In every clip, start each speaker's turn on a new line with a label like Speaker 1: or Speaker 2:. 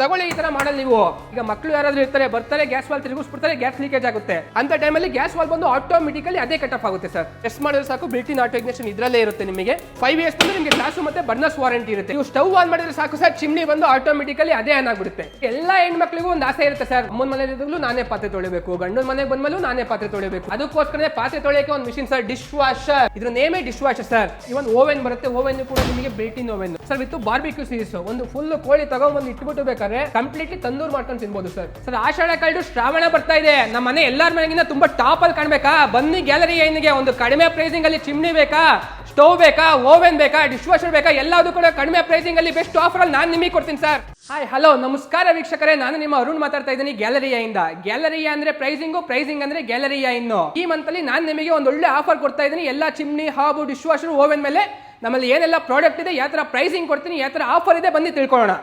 Speaker 1: ತಗೊಳ್ಳಿ ಈ ತರ ಮಾಡಲ್ ನೀವು. ಈಗ ಮಕ್ಕಳು ಯಾರಾದ್ರೂ ಇರ್ತಾರೆ, ಬರ್ತಾರೆ ಗ್ಯಾಸ್ ವಾಲ್ ತಿರುಗಿಸ್ಬಿಡ್ತಾರೆ ಗ್ಯಾಸ್ ಲೀಕೇಜ್ ಆಗುತ್ತೆ. ಅಂತ ಟೈಮಲ್ಲಿ ಗ್ಯಾಸ್ ವಾಲ್ ಬಂದು ಆಟೋಮೆಟಿಕಲಿ ಅದೇ ಕಟ್ ಆಫ್ ಆಗುತ್ತೆ ಸರ್ ಟೆಸ್ಟ್ ಮಾಡಿದ್ರೆ ಸಾಕು ಬಿಲ್ಟ್ ಇನ್ ಆಟೋ ಇಗ್ನೇಷನ್ ಇದ್ರಲ್ಲೇ ಇರುತ್ತೆ ನಿಮಗೆ. ಫೈವ್ ಇಯರ್ಸ್ ಬಂದು ನಿಮಗೆ ಗ್ಲಾಸು ಮತ್ತೆ ಬರ್ನಸ್ ವಾರಂಟಿ ಇರುತ್ತೆ. ನೀವು ಸ್ಟವ್ ಆನ್ ಮಾಡಿದ್ರೆ ಸಾಕು ಸರ್ ಚಿಮ್ನಿ ಬಂದು ಆಟೋಮೆಟಿಕಲಿ ಅದೇ ಆನ್ ಆಗ್ಬಿಡುತ್ತೆ. ಎಲ್ಲ ಹೆಣ್ಮಕ್ಳಿಗೂ ಒಂದು ಆಸೆ ಇರುತ್ತೆ ಸರ್ ಅಮ್ಮನ ಮನೆ ಇದ್ದಾಗಲೂ ನಾನೇ ಪಾತ್ರೆ ತೊಳಿಬೇಕು, ಗಂಡನ ಮನೆಗೆ ಬಂದ್ಮೇಲೂ ನಾನೇ ಪಾತ್ರೆ ತೊಳಿಬೇಕು. ಅದಕ್ಕೋಸ್ಕರ ಪಾತ್ರೆ ತೊಳೆಯಕ್ಕೆ ಒಂದು ಮಿಷಿನ್ ಸರ್ ಡಿಶ್ ವಾಷರ್ ಇದ್ರ ನೇಮೇ dish washer sir even oven ಬರುತ್ತೆ ಓವೆನ್ ಕೂಡ ನಿಮಗೆ built in oven sir with barbecue series ಒಂದು ಫುಲ್ ಕೋಳಿ ತಗೊಂಡ್ಬಂದು ಇಟ್ಬಿಟ್ಟು ಬೇಕಾದ್ರೆ ಕಂಪ್ಲೀಟ್ಲಿ ತಂದೂರ್ ಮಾಡ್ಕೊಂಡು ತಿನ್ಬೋದು ಸರ್ ಸರ್ ಆಷಾಢ ಕಳೆದು ಶ್ರಾವಣ ಬರ್ತಾ ಇದೆ. ನಮ್ಮ ಮನೆ ಎಲ್ಲಾರ ಮನೆಗಿಂತ ತುಂಬಾ ಟಾಪ್ ಅಲ್ಲಿ ಕಾಣ್ಬೇಕಾ? ಬನ್ನಿ ಗ್ಯಾಲರಿ ಏನಿಗೆ ಒಂದು ಕಡಿಮೆ ಪ್ರೈಸಿಂಗ್ ಅಲ್ಲಿ ಚಿಮ್ನಿ ಬೇಕಾ? ಸ್ಟವ್ ಬೇಕಾ? ಓವೆನ್ ಬೇಕಾ? ಡಿಶ್ ವಾಷರ್ ಬೇಕಾ? ಎಲ್ಲದೂ ಕೂಡ ಕಡಿಮೆ ಪ್ರೈಸಿಂಗ್ ಅಲ್ಲಿ ಬೆಸ್ಟ್ ಆಫರ್ ಅಲ್ಲಿ ನಾನು ನಿಮಗೆ ಕೊಡ್ತೀನಿ ಸರ್ ಹಾಯ್ ಹಲೋ ನಮಸ್ಕಾರ ವೀಕ್ಷಕರೇ. ನಾನು ನಿಮ್ಮ ಅರುಣ್ ಮಾತಾಡ್ತಾ ಇದ್ದೀನಿ ಗ್ಯಾಲರಿಯಿಂದ ಗ್ಯಾಲರಿಯ ಅಂದ್ರೆ ಪ್ರೈಸಿಂಗು ಪ್ರೈಸಿಂಗ್ ಅಂದ್ರೆ ಗ್ಯಾಲರಿಯಾ ಇನ್ನು? ಈ ಮಂತ್ ಅಲ್ಲಿ ನಾನು ನಿಮಗೆ ಒಂದು ಒಳ್ಳೆ ಆಫರ್ ಕೊಡ್ತಾ ಇದ್ದೀನಿ. ಎಲ್ಲ chimney, hob dish washer oven ಮೇಲೆ ನಮ್ಮಲ್ಲಿ ಏನೆಲ್ಲ ಪ್ರಾಡಕ್ಟ್ ಇದೆ ಯಾವ ಥರ ಪ್ರೈಸಿಂಗ್ ಕೊಡ್ತೀನಿ ಯಾವ ಥರ ಆಫರ್ ಇದೆ ಬಂದು ತಿಳ್ಕೊಳ್ಳೋಣ.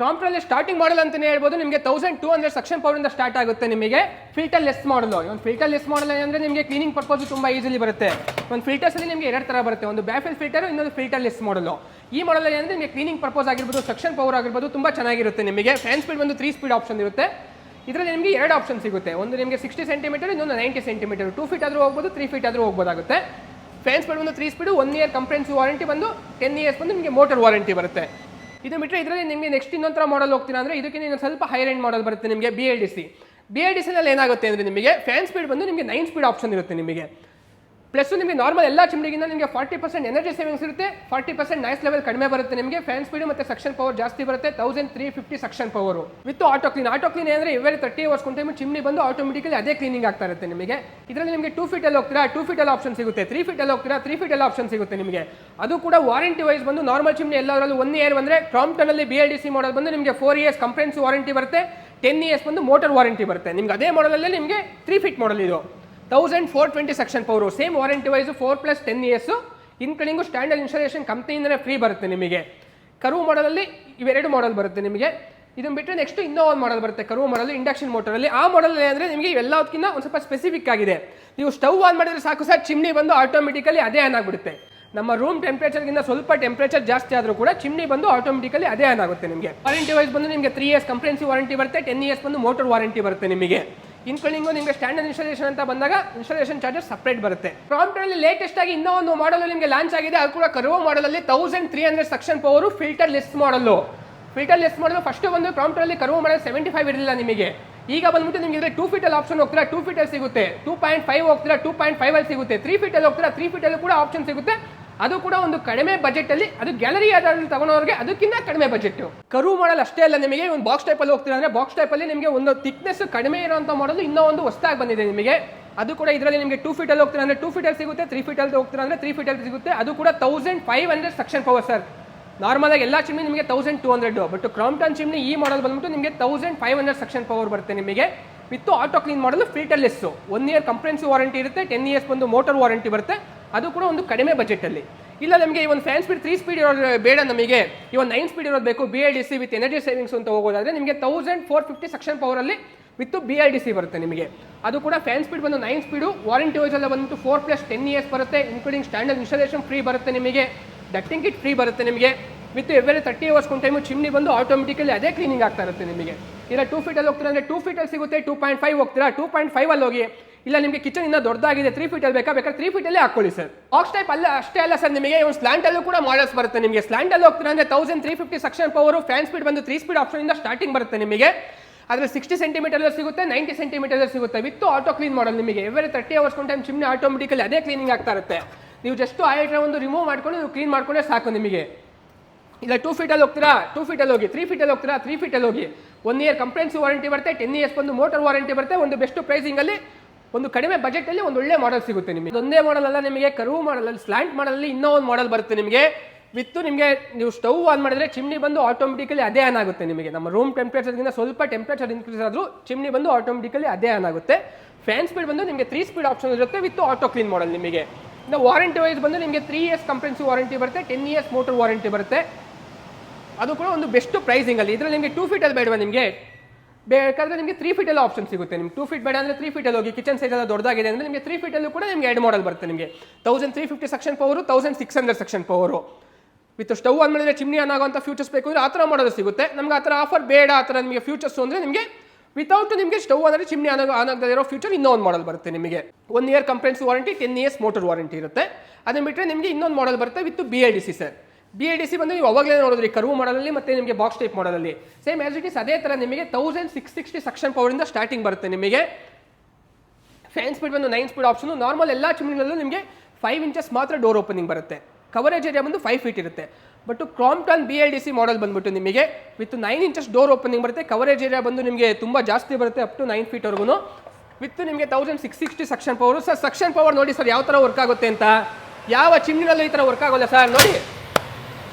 Speaker 1: ಕಾಂಪ್ರಲ್ಲಿ ಸ್ಟಾರ್ಟಿಂಗ್ ಮಾಡಲ್ ಅಂತಲೇ ಹೇಳ್ಬೋದು. ನಿಮಗೆ ತೌಸಂಡ್ ಟೂ ಹಂಡ್ರೆಡ್ ಸಕ್ಷನ್ ಪವರಿಂದ ಸ್ಟಾರ್ಟ್ ಆಗುತ್ತೆ ನಿಮಗೆ. ಫಿಲ್ಟರ್ ಲೆಸ್ ಮಾಡಲು ಒಂದು ಫಿಲ್ಟರ್ ಲೆಸ್ ಮಾಡಲ್ ಅಂದರೆ ನಿಮಗೆ ಕ್ಲೀನಿಂಗ್ ಪರ್ಪಸ್ ತುಂಬ ಈಸಿಲಿ ಬರುತ್ತೆ. ಒಂದು ಫಿಲ್ಟರ್ಸಲ್ಲಿ ನಿಮಗೆ ಎರಡು ಥರ ಬರುತ್ತೆ. ಒಂದು ಬ್ಯಾಫೆಲ್ ಫಿಲ್ಟರ್ ಇನ್ನೊಂದು ಫಿಲ್ಟರ್ ಲೆಸ್ ಮಾಡಲು ಈ ಮಾಡಲ್ ಅಂದರೆ ನಿಮಗೆ ಕ್ಲೀನಿಂಗ್ ಪರ್ಪಸ್ ಆಗಿರ್ಬೋದು ಸಕ್ಷನ್ ಪವರ್ ಆಗಿರ್ಬೋದು, ತುಂಬ ಚೆನ್ನಾಗಿರುತ್ತೆ ನಿಮಗೆ. ಫ್ಯಾನ್ ಸ್ಪೀಡ್ ಬಂದು ತ್ರೀ ಸ್ಪೀಡ್ ಆಪ್ಷನ್ ಇರುತ್ತೆ. ಇದರಲ್ಲಿ ನಿಮಗೆ ಎರಡು ಆಪ್ಷನ್ ಸಿಗುತ್ತೆ. ಒಂದು ನಿಮಗೆ ಸಿಕ್ಸ್ಟಿ ಸೆಂಟಿಮೀಟರ್ ಇನ್ನೊಂದು ನೈಂಟಿ ಸೆಂಟಿಮೀಟರ್ ಟೂ ಫೀಟ್ ಆದರೂ ಹೋಗ್ಬೋದು ತ್ರೀ ಫೀಟ್ ಆದರೂ ಹೋಗ್ಬೋದಾಗುತ್ತೆ. ಫ್ಯಾನ್ ಸ್ಪೀಡ್ ಬಂದು three speed one year comprehensive warranty ಬಂದು ಟೆನ್ ಇಯರ್ಸ್ ಬಂದು ನಿಮಗೆ ಮೋಟರ್ ವಾರಂಟಿ ಬರುತ್ತೆ. ಇದು ಬಿಟ್ಟರೆ ಇದರಲ್ಲಿ ನಿಮಗೆ ನೆಕ್ಸ್ಟ್ ಇನ್ನೊಂಥರ ಮಾಡಲ್ ಹೋಗ್ತೀರಾ ಅಂದರೆ ಇದಕ್ಕೆ ಇನ್ನೊಂದು ಸ್ವಲ್ಪ ಹೈ ಎಂಡ್ ಮಾಡಲ್ ಬರುತ್ತೆ ನಿಮಗೆ B L D C B L D ಸಿನಲ್ಲಿ ಏನಾಗುತ್ತೆ ಅಂದರೆ ನಿಮಗೆ ಫ್ಯಾನ್ ಸ್ಪೀಡ್ ಬಂದು ನಿಮಗೆ ನೈನ್ ಸ್ಪೀಡ್ ಆಪ್ಷನ್ ಇರುತ್ತೆ ನಿಮಗೆ. ಪ್ಲಸ್ ನಿಮಗೆ ನಾರ್ಮಲ್ ಎಲ್ಲ ಚಿಮ್ಡಿಗಿಂತ ನಿಮಗೆ ಫಾರ್ಟಿ ಪರ್ಸೆಂಟ್ ಎನರ್ಜಿ ಸೇವಿಂಗ್ಸ್ ಇರುತ್ತೆ. ಫಾರ್ಟಿ ಪರ್ಸೆಂಟ್ ನೈಸ್ ಲೆವೆಲ್ ಕಡಿಮೆ ಬರುತ್ತೆ ನಿಮಗೆ. ಫ್ಯಾನ್ ಸ್ಪೀಡ್ ಮತ್ತು ಸಕ್ಷನ್ ಪವರ್ ಜಾಸ್ತಿ ಬರುತ್ತೆ. Thousand three fifty suction power with auto clean auto clean ಅಂದರೆ every thirty hours time chimney ಬಂದು ಆಟೋಮೆಟಿಕಲಿ ಅದೇ ಕ್ಲೀನಿಂಗ್ ಆಗ್ತಾ ಇರುತ್ತೆ ನಿಮಗೆ. ಇದರಲ್ಲಿ ನಿಮಗೆ ಟೂ ಫೀಟ್ ಅಲ್ಲಿ ಹೋಗ್ತೀರಾ? ಟೂ ಫೀಟ್ ಅಲ್ಲಿ ಆಪ್ಷನ್ ಸಿಗುತ್ತೆ. ತ್ರೀ ಫೀಟ್ ಅಲ್ಲಿ ಹೋಗ್ತೀರಾ? ತ್ರೀ ಫೀಟ್ ಅಲ್ಲಿ ಆಪ್ಷನ್ ಸಿಗುತ್ತೆ ನಿಮಗೆ. ಅದು ಕೂಡ ವಾರಂಟಿ ವೈಸ್ ಬಂದು ನಾರ್ಮಲ್ ಚಿಮ್ನಿ ಎಲ್ಲದರಲ್ಲೂ ಒನ್ ಇಯರ್ ಬಂದರೆ ಕ್ರಾಂಪ್ಟನ್ ಅಲ್ಲಿ B L D C model ಬಂದು ನಿಮಗೆ ಫೋರ್ ಇಯರ್ಸ್ ಕಂಪ್ರೆನ್ಸ್ ವಾರಂಟಿ ಬರುತ್ತೆ. ಟೆನ್ ಇಯರ್ಸ್ ಬಂದು ಮೋಟರ್ ವಾರಂಟಿ ಬರುತ್ತೆ. ನಿಮ್ಗೆ ಅದೇ ಮಾಡಲಲ್ಲೇ ನಿಮಗೆ ತ್ರೀ ಫೀಟ್ ಮಾಡಲ್ ಇದು. Thousand four twenty section power same warranty wise four plus ten years including standard installation ಕಂಪ್ನಿಯಿಂದಲೇ free ಬರುತ್ತೆ ನಿಮಗೆ. ಕರು ಮಾಡಲಲ್ಲಿ ಇವೆರಡು ಮಾಡಲ್ ಬರುತ್ತೆ ನಿಮಗೆ. ಇದನ್ನ ಬಿಟ್ಟರೆ ನೆಕ್ಸ್ಟ್ ಇನ್ನೂ ಒಂದು ಮಾಡಲ್ ಬರುತ್ತೆ, ಕರು ಮಾಡಲ್ ಇಂಡಕ್ಷನ್ ಮೋಟರಲ್ಲಿ ಆ ಮಾಡಲ್ ಏನಂದರೆ ನಿಮಗೆ ಇವೆಲ್ಲದಕ್ಕಿಂತ ಒಂದು ಸ್ವಲ್ಪ ಸ್ಪೆಸಿಫಿಕ್ ಆಗಿದೆ. ನೀವು ಸ್ಟವ್ ಆನ್ ಮಾಡಿದರೆ ಸಾಕು ಸರ್ ಚಿಮ್ನಿ ಬಂದು ಆಟೋಮೆಟಿಕಲಿ ಅದೇ ಆನ್ ಆಗಿಬಿಡುತ್ತೆ. ನಮ್ಮ ರೂಮ್ ಟೆಂಪ್ರೇಚರ್ಗಿಂತ ಸ್ವಲ್ಪ ಟೆಂಪ್ರೇಚರ್ ಜಾಸ್ತಿ ಆದರೂ ಕೂಡ ಚಿಮ್ನಿ ಬಂದು ಆಟೋಮೆಟಿಕಲಿ ಅದೇ ಆನ್ ಆಗುತ್ತೆ ನಿಮಗೆ. ವಾರಂಟಿ ವೈಸ್ ಬಂದು ನಿಮಗೆ ತ್ರೀ ಇಯರ್ಸ್ ಕಂಪ್ರೆನ್ಸಿ ವಾರಂಟಿ ಬರುತ್ತೆ ಟೆನ್ ಇಯರ್ಸ್ ಬಂದು ಮೋಟರ್ ವಾರಂಟಿ ಬರುತ್ತೆ ನಿಮಗೆ. ಇನ್ಕಲಿಂಗು ನಿಮಗೆ ಸ್ಟ್ಯಾಂಡರ್ಡ್ ಇನ್ಸ್ಟಾಲೇಷನ್ ಅಂತ ಬಂದಾಗ ಇನ್ಸ್ಟಾಲೇಷನ್ ಚಾರ್ಜಸ್ ಸಪ್ರೇಟ್ ಬರುತ್ತೆ. ಪ್ರಾಂಪ್ಟಲ್ಲಿ ಲೇಟೆಸ್ಟ್ ಆಗಿ ಇನ್ನೂ ಒಂದು ಮಾಡಲ್ ನಿಮಗೆ ಲಾಂಚ್ ಆಗಿದೆ, ಅದು ಕೂಡ ಕರುವ ಮಾಡಲಲ್ಲಿ thousand three hundred suction power filter less model filter less model first ಒಂದು ಪ್ರಾಂಪ್ಟಲ್ಲಿ ಕರುವ ಮಾಡಲು ಸೆವೆಂಟಿ ಫೈವ್ ಇರಲಿಲ್ಲ ನಿಮಗೆ. ಈಗ ಬಂದ್ಬಿಟ್ಟು ನಿಮಗೆ ಟೂ ಫೀಟಲ್ಲಿ ಆಪ್ಷನ್ ಹೋಗ್ತೀರಾ ಟೂ ಫೀಟಲ್ಲಿ ಸಿಗುತ್ತೆ. ಟೂ ಪಾಯಿಂಟ್ ಫೈವ್ ಹೋಗ್ತೀರಾ ಟೂ ಪಾಯಿಂಟ್ ಫೈವ್ ಅಲ್ಲಿ ಸಿಗುತ್ತೆ. ತ್ರೀ ಫೀಟಲ್ಲಿ ಹೋಗ್ತೀರಾ ತ್ರೀ ಫೀಟಲ್ಲೂ ಕೂಡ ಆಪ್ಷನ್ ಸಿಗುತ್ತೆ. ಅದು ಕೂಡ ಒಂದು ಕಡಿಮೆ ಬಜೆಟ್ ಅಲ್ಲಿ, ಅದು ಗ್ಯಾಲರಿ ಆಧಾರದಲ್ಲಿ ತಗೊಳೋರಿಗೆ ಅದಕ್ಕಿಂತ ಕಡಿಮೆ ಬಜೆಟ್ ಕರು ಮಾಡಲ್ ಅಷ್ಟೇ ಅಲ್ಲ ನಿಮಗೆ, ಒಂದು ಬಾಕ್ಸ್ ಟೈಪ್ ಅಲ್ಲಿ ಹೋಗ್ತೀರಾ ಅಂದ್ರೆ ಬಾಕ್ಸ್ ಟೈಪ್ ಅಲ್ಲಿ ನಿಮಗೆ ಒಂದು ಥಿಕ್ನೆಸ್ ಕಡಿಮೆ ಇರುವಂತ ಮಾಡಲು ಇನ್ನೂ ಒಂದು ಹೊಸದಾಗಿ ಬಂದಿದೆ ನಿಮಗೆ. ಅದು ಕೂಡ ಇದರಲ್ಲಿ ನಿಮಗೆ ಟೂ ಫೀಟ್ ಅಲ್ಲಿ ಹೋಗ್ತೀರಾ ಅಂದ್ರೆ ಟೂ ಫೀಟ್ ಅಲ್ಲಿ ಸಿಗುತ್ತೆ ತ್ರೀ ಫೀಟ್ ಅಲ್ಲಿ ಹೋಗ್ತೀರಾ ಅಂದ್ರೆ ತ್ರೀ ಫೀಟ್ ಅಲ್ಲಿ ಸಿಗುತ್ತೆ. ಅದು ಕೂಡ thousand five hundred suction power sir ನಾರ್ಮಲಾಗಿ ಎಲ್ಲ ಚಿಮ್ನಿ ನಿಮಗೆ thousand two hundred but Crompton chimney ಈ ಮಾಡಲ್ ಬಂದ್ಬಿಟ್ಟು ನಿಮಗೆ thousand five hundred section power ಬರುತ್ತೆ ನಿಮಗೆ. With auto clean model filter less one year comprehensive warranty ಇರುತ್ತೆ ಟೆನ್ ಇಯರ್ಸ್ ಬಂದು ಮೋಟರ್ ವಾರಂಟಿ ಬರುತ್ತೆ. ಅದು ಕೂಡ ಒಂದು ಕಡಿಮೆ ಬಜೆಟಲ್ಲಿ ಇಲ್ಲ, ನಮಗೆ ಈ ಒಂದು ಫ್ಯಾನ್ ಸ್ಪೀಡ್ ತ್ರೀ ಸ್ಪೀಡ್ ಇರೋದು ಬೇಡ ನಮಗೆ. ಈ ಒಂದು ನೈನ್ ಸ್ಪೀಡ್ ಇರೋದು ಬೇಕು B L D C with energy savings ಅಂತ ಹೋಗೋದಾದ್ರೆ ನಿಮಗೆ thousand four fifty section ಪವರಲ್ಲಿ with B L D C ಬರುತ್ತೆ ನಿಮಗೆ. ಅದು ಕೂಡ ಫ್ಯಾನ್ ಸ್ಪೀಡ್ ಬಂದು ನೈನ್ ಸ್ಪೀಡು ವಾರಂಟಿ ವೈಸ್ ಎಲ್ಲ ಬಂದು ಫೋರ್ ಪ್ಲಸ್ ಟೆನ್ ಇಯರ್ಸ್ ಬರುತ್ತೆ ಇನ್ಕ್ಲೂಡಿಂಗ್ ಸ್ಟ್ಯಾಂಡರ್ಡ್ ಇನ್ಸ್ಟಾಲೇಷನ್ ಫ್ರೀ ಬರುತ್ತೆ ನಿಮಗೆ. ಡಟ್ಟಿಂಗ್ ಕಿಟ್ ಫ್ರೀ ಬರುತ್ತೆ ನಿಮಗೆ. With every thirty hours time chimney ಬಂದು ಆಟೋಮೆಟಿಕಲಿ ಅದೇ ಕ್ಲೀನಿಂಗ್ ಆಗ್ತಾ ಇರುತ್ತೆ ನಿಮಗೆ. ಇಲ್ಲ ಟೂ ಫೀಟಲ್ಲಿ ಹೋಗ್ತೀರಾ ಅಂದರೆ ಟೂ ಫೀಟಲ್ಲಿ ಸಿಗುತ್ತೆ ಟೂ ಪಾಯಿಂಟ್ ಫೈವ್ ಹೋಗ್ತೀರಾ ಟೂ ಪಾಯಿಂಟ್ ಫೈವ್ ಅಲ್ಲಿ ಹೋಗಿ. ಇಲ್ಲ, ನಿಮಗೆ ಕಿಚನ್ ಇನ್ನೂ ದೊಡ್ಡದಾಗಿದೆ ತ್ರೀ ಫೀಟಲ್ಲಿ ಬೇಕಾ? ಬೇಕಾದ್ರೆ ತ್ರೀ ಫೀಟಲ್ಲೇ ಹಾಕೊಳ್ಳಿ ಸರ್. ಆಕ್ಸ್ ಟೈಪ್ ಅಲ್ಲ, ಅಷ್ಟೇ ಅಲ್ಲ ಸರ್ ನಿಮಗೆ, ಒಂದು ಸ್ಲ್ಯಾಂಡಲ್ಲೂ ಕೂಡ ಮಾಡಲ್ಸ್ ಬರುತ್ತೆ ನಿಮಗೆ. ಸ್ಲ್ಯಾಂಡಲ್ಲಿ ಹೋಗ್ತೀರಾ ಅಂದರೆ thousand three fifty suction power fan speed ಬಂದು ತ್ರೀ ಸ್ಪೀಡ್ ಆಪ್ಷನಿಂದ ಸ್ಟಾರ್ಟಿಂಗ್ ಬರುತ್ತೆ ನಿಮಗೆ. ಆದರೆ ಸಿಕ್ಸ್ಟಿ ಸೆಂಟಿಮೀಟರ್ ಸಿಗುತ್ತೆ ನೈಂಟಿ ಸೆಂಟಿಮೀಟರ್ ಸಿಗುತ್ತೆ. ವಿತ್ ಆಟೋ ಕ್ಲೀನ್ ಮಾಡಲ್ ನಿಮಗೆ every thirty hours time chimney automatically ಅದೇ ಕ್ಲೀನಿಂಗ್ ಆಗ್ತಾ ಇರುತ್ತೆ. ನೀವು ಜಸ್ಟ್ ಆ ಒಂದು ರಿಮೂವ್ ಮಾಡ್ಕೊಂಡು ಕ್ಲೀನ್ ಮಾಡ್ಕೊಂಡ್ರೆ ಸಾಕು ನಿಮಗೆ. ಇಲ್ಲ ಟೂ ಫೀಟಲ್ಲಿ ಹೋಗ್ತೀರಾ? ಟೂ ಫೀಟಲ್ಲಿ ಹೋಗಿ ತ್ರೀ ಫೀಟಲ್ಲಿ ಹೋಗ್ತೀರಾ? ತ್ರೀ ಫೀಟಲ್ಲಿ ಹೋಗಿ. ಒನ್ ಇಯರ್ ಕಂಪ್ಲೇನ್ಸ್ ವಾರಂಟಿ ಬರುತ್ತೆ ಟೆನ್ ಇಯರ್ಸ್ ಬಂದು ಮೋಟರ್ ವಾರಂಟಿ ಬರುತ್ತೆ, ಒಂದು ಬೆಸ್ಟ್ ಪ್ರೈಸಿಂಗಲ್ಲಿ ಒಂದು ಕಡಿಮೆ ಬಜೆಟಲ್ಲಿ ಒಂದು ಒಳ್ಳೆ ಮಾಡಲ್ ಸಿಗುತ್ತೆ ನಿಮಗೆ. ಒಂದೇ ಮಾಡಲ್ ಅಲ್ಲ ನಿಮಗೆ ಕರು ಮಾಡಲ್ ಸ್ಲ್ಯಾಂಟ್ ಮಾಡಲಲ್ಲಿ ಇನ್ನೂ ಒಂದು ಮಾಡಲ್ ಬರುತ್ತೆ ನಿಮಗೆ. ವಿತ್ತು ನಿಮಗೆ, ನೀವು ಸ್ಟವ್ ಆನ್ ಮಾಡಿದ್ರೆ ಚಿಮ್ನಿ ಬಂದು ಆಟೋಮೆಟಿಕಲಿ ಅದೇ ಆನ್ ಆಗುತ್ತೆ ನಿಮಗೆ. ನಮ್ಮ ರೂಮ್ ಟೆಂಪ್ರೇಚರ್ಗಿಂತ ಸ್ವಲ್ಪ ಟೆಂಪ್ರೇಚರ್ ಇನ್ಕ್ರೀಸ್ ಆದರೂ ಚಿಮ್ನಿ ಬಂದು ಆಟೋಮೆಟಿಕಲಿ ಅದೇ ಆನ್ ಆಗುತ್ತೆ. ಫ್ಯಾನ್ ಸ್ಪೀಡ್ ಬಂದು ನಿಮಗೆ ತ್ರೀ ಸ್ಪೀಡ್ ಆಪ್ಷನ್ ಇರುತ್ತೆ ವಿತ್ ಆಟೋ ಕ್ಲೀನ್ ಮಾಡಲ್ ನಿಮಗೆ. ಇನ್ನು ವಾರಂಟಿ ವೈಸ್ ಬಂದು ನಿಮಗೆ ತ್ರೀ ಇಯರ್ಸ್ ಕಂಪ್ರೆನ್ಸಿವ್ ವಾರಂಟಿ ಬರುತ್ತೆ ಟೆನ್ ಇಯರ್ಸ್ ಮೋಟರ್ ವಾರಂಟಿ ಬರುತ್ತೆ. ಅದು ಕೂಡ ಒಂದು ಬೆಸ್ಟ್ ಪ್ರೈಸಿಂಗಲ್ಲಿ ಇದರಲ್ಲಿ ನಿಮಗೆ ಟೂ ಫೀಟಲ್ಲಿ ಬೇಡವಾ ನಿಮಗೆ? ಬೇಕಾದರೆ ನಿಮಗೆ ತ್ರೀ ಫೀಟಲ್ಲಿ ಆಪ್ಷನ್ ಸಿಗುತ್ತೆ. ನಿಮ್ಗೆ ಟೂ ಫೀಟ್ ಬೇಡ ಅಂದರೆ ತ್ರೀ ಫೀಟಲ್ಲಿ ಹೋಗಿ ಕಿಚನ್ ಸೈಜ್ ಎಲ್ಲ ದೊಡ್ಡದಾಗಿದೆ ಅಂದರೆ ನಿಮಗೆ ತ್ರೀ ಫೀಟಲ್ಲೂ ಕೂಡ ನಿಮಗೆ ಎರಡು ಮಾಡಲ್ ಬರುತ್ತೆ ನಿಮಗೆ. Thousand three fifty section power thousand six hundred section power with stove on ಮೇಲೆ ಚಿಮ್ನಿ ಆನ್ ಫ್ಯೂಚರ್ಸ್ ಬೇಕು ಅಂದರೆ ಆ ಥರ ಮಾಡೋದು ಸಿಗುತ್ತೆ. ನಮ್ಗೆ ಆ ಥರ ಆಫರ್ ಬೇಡ, ಆ ಥರ ನಿಮಗೆ ಫ್ಯೂಚರ್ಸ್ ಅಂದರೆ ನಿಮಗೆ ವಿತೌಟ್ ನಿಮಗೆ ಸ್ಟವ್ ಅಂದರೆ ಚಿಮ್ನಿ ಅನ್ನೋ ಆನ್ ಆಗದೇ ಇರೋ ಫ್ಯೂಚರ್ ಇನ್ನೊಂದು ಮಾಡಲ್ ಬರುತ್ತೆ ನಿಮಗೆ. One year complaints warranty ten years motor warranty ಇರುತ್ತೆ. ಅದನ್ನ ಬಿಟ್ಟರೆ ನಿಮಗೆ ಇನ್ನೊಂದು ಮಾಡಲ್ ಬರುತ್ತೆ with B L D C sir B A D C ಬಂದು ನೀವು ಅವಾಗಲೇ ನೋಡಿದ್ರಿ ಕರ್ವು ಮಾಡಲಲ್ಲಿ ಮತ್ತೆ ನಿಮಗೆ ಬಾಕ್ಸ್ ಟೈಪ್ ಮಾಡಲಲ್ಲಿ. ಸೇಮ್ ಆಸ್ ಇಟ್ ಇಸ್ ಅದೇ ಥರ ನಿಮಗೆ ತೌಸಂಡ್ ಸಿಕ್ಸ್ ಸಿಕ್ಸ್ಟಿ ಸಕ್ಷನ್ ಪವರಿಂದ ಸ್ಟಾರ್ಟಿಂಗ್ ಬರುತ್ತೆ ನಿಮಗೆ. ಫ್ಯಾನ್ ಸ್ಪೀಡ್ ಬಂದು ನೈನ್ ಸ್ಪೀಡ್ ಆಪ್ಷನ್ ನಾರ್ಮಲ್ ಎಲ್ಲ ಚಿಮ್ನಿಗಳಲ್ಲೂ ನಿಮಗೆ ಫೈವ್ ಇಂಚಸ್ ಮಾತ್ರ ಡೋರ್ ಓಪನಿಂಗ್ ಬರುತ್ತೆ. ಕವರೇಜ್ ಏರಿಯಾ ಬಂದು ಫೈವ್ ಫೀಟ್ ಇರುತ್ತೆ. But Crompton B L D C model ಬಂದ್ಬಿಟ್ಟು ನಿಮಗೆ with nine inches door opening ಬರುತ್ತೆ. ಕವರೇಜ್ ಏರಿಯಾ ಬಂದು ನಿಮಗೆ ತುಂಬ ಜಾಸ್ತಿ ಬರುತ್ತೆ ಅಪ್ ಟು ನೈನ್ ಫೀಟ್ವರೆಗೂ ವಿತ್ ನಿಮಗೆ thousand six sixty suction power sir suction power ನೋಡಿ ಸರ್ ಯಾವ ಥರ ವರ್ಕ್ ಆಗುತ್ತೆ ಅಂತ? ಯಾವ ಚಿಮ್ನಿನಲ್ಲೂ ಈ ಥರ ವರ್ಕ್ ಆಗೋಲ್ಲ ಸರ್ ನೋಡಿ.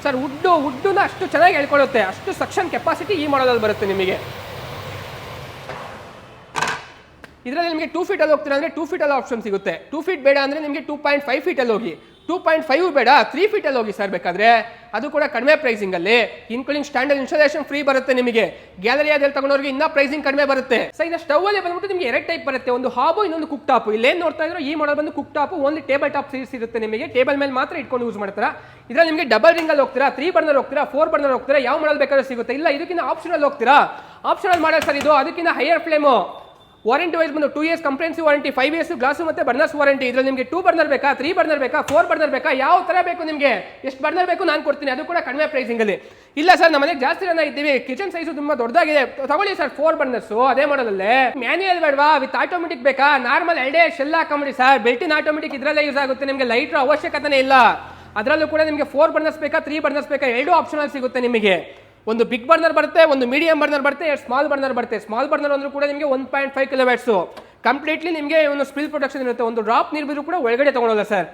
Speaker 1: ಸರ್, ಉಡ್ಡು, ಉಡ್ಡುನ ಅಷ್ಟು ಚೆನ್ನಾಗಿ ಹೇಳ್ಕೊಳುತ್ತೆ ಅಷ್ಟು ಸಕ್ಷನ್ ಕೆಪಾಸಿಟಿ ಈ ಮಾಡೋದಲ್ಲಿ ಬರುತ್ತೆ ನಿಮಗೆ. ಇದರಲ್ಲಿ ನಿಮಗೆ ಟೂ ಫೀಟಲ್ಲಿ ಹೋಗ್ತೀರಾ ಅಂದರೆ ಟೂ ಫೀಟಲ್ಲಿ ಆಪ್ಷನ್ ಸಿಗುತ್ತೆ. ಟೂ ಫೀಟ್ ಬೇಡ ಅಂದರೆ ನಿಮಗೆ ಟೂ ಪಾಯಿಂಟ್ ಫೈವ್ ಫೀಟಲ್ಲಿ ಹೋಗಿ. ಟೂ ಪಾಯಿಂಟ್ ಫೈವ್ ಬೇಡ ತ್ರೀ ಫೀಟಲ್ಲಿ ಹೋಗಿ ಸರ್ ಬೇಕಾದ್ರೆ. ಅದು ಕೂಡ ಕಡಿಮೆ ಪ್ರೈಸಿಂಗಲ್ಲಿ ಇನ್ಕ್ಲೂಡಿಂಗ್ ಸ್ಟ್ಯಾಂಡರ್ಡ್ ಇನ್ಸ್ಟಾಲೇಷನ್ ಫ್ರೀ ಬರುತ್ತೆ ನಿಮಗೆ. ಗ್ಯಾಲರಿ ಗ್ಯಾಲರಿಯಾದಲ್ಲಿ ತಗೊಂಡವ್ರಿಗೆ ಇನ್ನೂ ಪ್ರೈಸಿಂಗ್ ಕಡಿಮೆ ಬರುತ್ತೆ. ಸರ್ ಇನ್ನು ಸ್ಟವ್ ಅಲ್ಲಿ ಬಂದ್ಬಿಟ್ಟು ನಿಮಗೆ ಎರಡು ಟೈಪ್ ಬರುತ್ತೆ. ಒಂದು ಹಾಬು ಇನ್ನೊಂದು ಕುಕ್ ಟಾಪ್ ಇಲ್ಲೇನು ನೋಡ್ತಾ ಇದ್ರು ಈ ಮಾಡಲ್ ಬಂದು cook top only table top series ಇರುತ್ತೆ ನಿಮಗೆ. ಟೇಬಲ್ ಮೇಲೆ ಮಾತ್ರ ಇಟ್ಕೊಂಡು ಯೂಸ್ ಮಾಡ್ತಾರ. ಇದರಲ್ಲಿ ನಿಮಗೆ ಡಬಲ್ ರಿಂಗಲ್ಲಿ ಹೋಗ್ತೀರಾ ತ್ರೀ ಬರ್ನರ್ ಹೋಗ್ತೀರಾ ಫೋರ್ ಬರ್ನರ್ ಹೋಗ್ತೀರಾ, ಯಾವ ಮಾಡಲ್ ಬೇಕಾದ್ರೂ ಸಿಗುತ್ತೆ. ಇಲ್ಲ, ಇದಕ್ಕಿಂತ ಆಪ್ಷನಲ್ ಹೋಗ್ತೀರಾ. ಆಪ್ಷನಲ್ ಮಾಡಲ್ ಸರ್ ಇದು, ಅದಕ್ಕಿಂತ ಹೈಯರ್ ಫ್ಲೇಮು ವಾರಂಟಿ ವೈಸ್ ಬಂದು two years comprehensive warranty five years glass ಮತ್ತೆ ಬರ್ನರ್ಸ್ ವಾರಂಟಿ ಇದರಲ್ಲಿ ನಿಮಗೆ ಟೂ ಬರ್ನರ್ ಬೇಕಾ ತ್ರೀ ಬರ್ನರ್ ಬೇಕಾ ಫೋರ್ ಬರ್ನರ್ ಬೇಕಾ, ಯಾವ ಥರ ಬೇಕು ನಿಮಗೆ? ಎಷ್ಟು ಬರ್ನರ್ ಬೇಕು ನಾನು ಕೊಡ್ತೀನಿ. ಅದು ಕೂಡ ಕಡಿಮೆ ಪ್ರೈಸಿಂಗಲ್ಲಿ ಇಲ್ಲ ಸರ್ ನಮ್ಮ ಮನೆಗೆ ಜಾಸ್ತಿ ಜನ ಇದ್ದೀವಿ. ಕಿಚನ್ ಸೈಜು ತುಂಬ ದೊಡ್ಡದಾಗಿದೆ. ತಗೊಳ್ಳಿ ಸರ್ ಫೋರ್ ಬರ್ನರ್ಸು ಅದೇ ಮಾಡೋದಲ್ಲೇ ಮ್ಯಾನ್ಯಲ್ ಬೇಡವಾ? ವಿತ್ ಆಟೋಮೆಟಿಕ್ ಬೇಕಾ? ನಾರ್ಮಲ್ ಎರಡೇ ಶೆಲ್ ಹಾಕೊಂಬಿಡಿ ಸರ್ ಬೆಲ್ಟಿನ ಆಟೋಮೆಟಿಕ್ ಇದರಲ್ಲೇ ಯೂಸ್ ಆಗುತ್ತೆ. ನಿಮಗೆ ಲೈಟ್ರ ಅವಶ್ಯಕತೆನೇ ಇಲ್ಲ. ಅದರಲ್ಲೂ ಕೂಡ ನಿಮಗೆ ಫೋರ್ ಬರ್ನರ್ಸ್ ಬೇಕಾ ತ್ರೀ ಬರ್ನರ್ಸ್ ಬೇಕಾ? ಎರಡು ಆಪ್ಷನಲ್ ಸಿಗುತ್ತೆ ನಿಮಗೆ. ಒಂದು ಬಿಗ್ ಬರ್ನರ್ ಬರುತ್ತೆ, ಒಂದು ಮೀಡಿಯಂ ಬರ್ನರ್ ಬರುತ್ತೆ, ಎರಡು ಸ್ಮಾಲ್ ಬರ್ನರ್ ಬರುತ್ತೆ. ಸ್ಮಾಲ್ ಬರ್ನರ್ ಅಂದರೂ ಕೂಡ ನಿಮಗೆ one point five kilowatts completely ನಿಮಗೆ ಒಂದು ಸ್ಪಿಲ್ ಪ್ರೊಟೆಕ್ಷನ್ ಇರುತ್ತೆ. ಒಂದು ಡ್ರಾಪ್ ನೀರು ಬಿದ್ದರೂ ಕೂಡ ಒಳಗಡೆ ತಗೊಳ್ಳೋಲ್ಲ ಸರ್